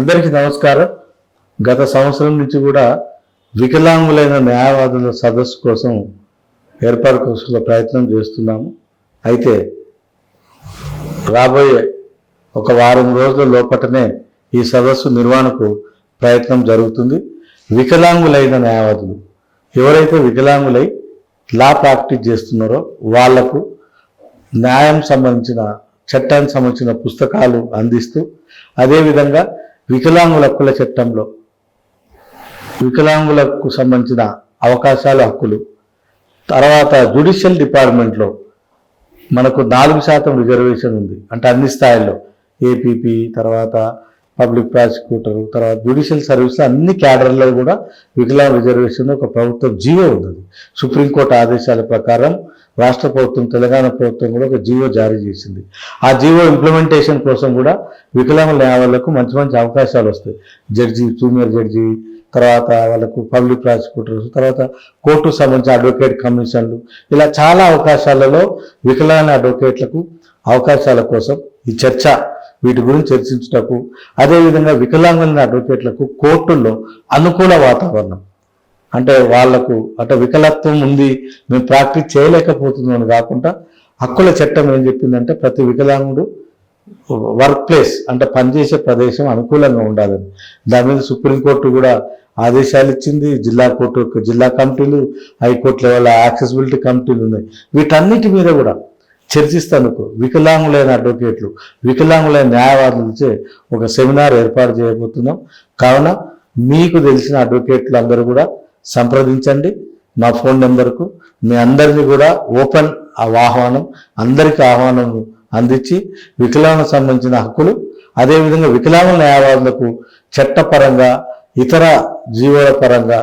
అందరికీ నమస్కారం. గత సంవత్సరం నుంచి కూడా వికలాంగులైన న్యాయవాదుల సదస్సు కోసం ఏర్పాటు కోసం ప్రయత్నం చేస్తున్నాము. అయితే రాబోయే ఒక వారం రోజుల లోపటనే ఈ సదస్సు నిర్వహణకు ప్రయత్నం జరుగుతుంది. వికలాంగులైన న్యాయవాదులు ఎవరైతే వికలాంగులై లా ప్రాక్టీస్ చేస్తున్నారో వాళ్ళకు న్యాయం సంబంధించిన చట్టానికి సంబంధించిన పుస్తకాలు అందిస్తూ అదేవిధంగా వికలాంగుల హక్కుల చట్టంలో. వికలాంగులకు సంబంధించిన అవకాశాలు హక్కులు. తర్వాత జుడిషియల్ డిపార్ట్మెంట్లో మనకు నాలుగు శాతం రిజర్వేషన్ ఉంది. అంటే అన్ని స్థాయిల్లో. ఏపీపీ తర్వాత పబ్లిక్ ప్రాసిక్యూటర్ తర్వాత జ్యుడిషియల్ సర్వీస్లో అన్ని క్యాడర్లో కూడా వికలాంగ రిజర్వేషన్ ఒక ప్రభుత్వం జీవో ఉంది సుప్రీంకోర్టు ఆదేశాల ప్రకారం రాష్ట్ర ప్రభుత్వం తెలంగాణ ప్రభుత్వం కూడా ఒక జీవో జారీ చేసింది. ఆ జీవో ఇంప్లిమెంటేషన్ కోసం కూడా వికలాంగుల న్యాయాలకు మంచి మంచి అవకాశాలు వస్తాయి. జడ్జి జూనియర్ జడ్జి తర్వాత వాళ్ళకు పబ్లిక్ ప్రాసిక్యూటర్స్ తర్వాత కోర్టుకు సంబంధించిన అడ్వకేట్ కమిషన్లు ఇలా చాలా అవకాశాలలో వికలాంగ అడ్వకేట్లకు అవకాశాల కోసం ఈ చర్చ వీటి గురించి చర్చించుటకు అదేవిధంగా వికలాంగుల అడ్వకేట్లకు కోర్టుల్లో అనుకూల వాతావరణం. అంటే వాళ్ళకు అంటే వికలత్వం ఉంది మేము ప్రాక్టీస్ చేయలేకపోతున్నాం కాకుండా హక్కుల చట్టం ఏం చెప్పిందంటే ప్రతి వికలాంగుడు వర్క్ ప్లేస్ అంటే పనిచేసే ప్రదేశం అనుకూలంగా ఉండాలని. దాని మీద సుప్రీంకోర్టు కూడా ఆదేశాలు ఇచ్చింది జిల్లా కోర్టు జిల్లా కమిటీలు హైకోర్టు లెవెల్ యాక్సెసిబిలిటీ కమిటీలు ఉన్నాయి. వీటన్నిటి మీద కూడా చర్చిస్తానుకు వికలాంగులైన అడ్వకేట్లు వికలాంగులైన న్యాయవాదులచే ఒక సెమినార్ ఏర్పాటు చేయబోతున్నాం. కావున మీకు తెలిసిన అడ్వకేట్లు అందరూ కూడా సంప్రదించండి. మా ఫోన్ నెంబర్కు మీ అందరినీ కూడా ఓపెన్ ఆహ్వానం అందరికీ ఆహ్వానం అందించి వికలాంగ సంబంధించిన హక్కులు అదేవిధంగా వికలాంగుల న్యాయవాదులకు చట్టపరంగా ఇతర జీవోల పరంగా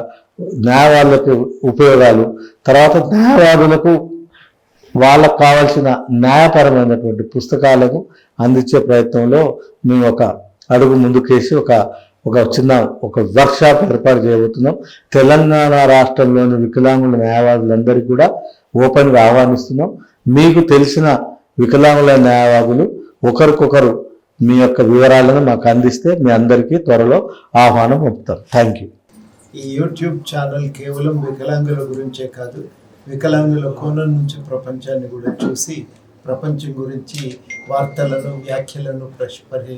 న్యాయవాదులకు ఉపయోగాలు తర్వాత న్యాయవాదులకు వాళ్ళకు కావాల్సిన న్యాయపరమైనటువంటి పుస్తకాలను అందించే ప్రయత్నంలో మేము ఒక అడుగు ముందుకేసి ఒక ఒక చిన్న ఒక వర్క్షాప్ ఏర్పాటు చేయబోతున్నాం. తెలంగాణ రాష్ట్రంలోని వికలాంగుల న్యాయవాదులందరికీ కూడా ఓపెన్గా ఆహ్వానిస్తున్నాం. మీకు తెలిసిన వికలాంగుల న్యాయవాదులు ఒకరికొకరు మీ యొక్క వివరాలను మాకు అందిస్తే మీ అందరికీ త్వరలో ఆహ్వానం పంపుతాం. థ్యాంక్ యూ ఈ యూట్యూబ్ ఛానల్ కేవలం వికలాంగుల గురించే కాదు వికలాంగుల కోణం నుంచి ప్రపంచాన్ని కూడా చూసి ప్రపంచం గురించి వార్తలను వ్యాఖ్యలను ప్రశ్ పరి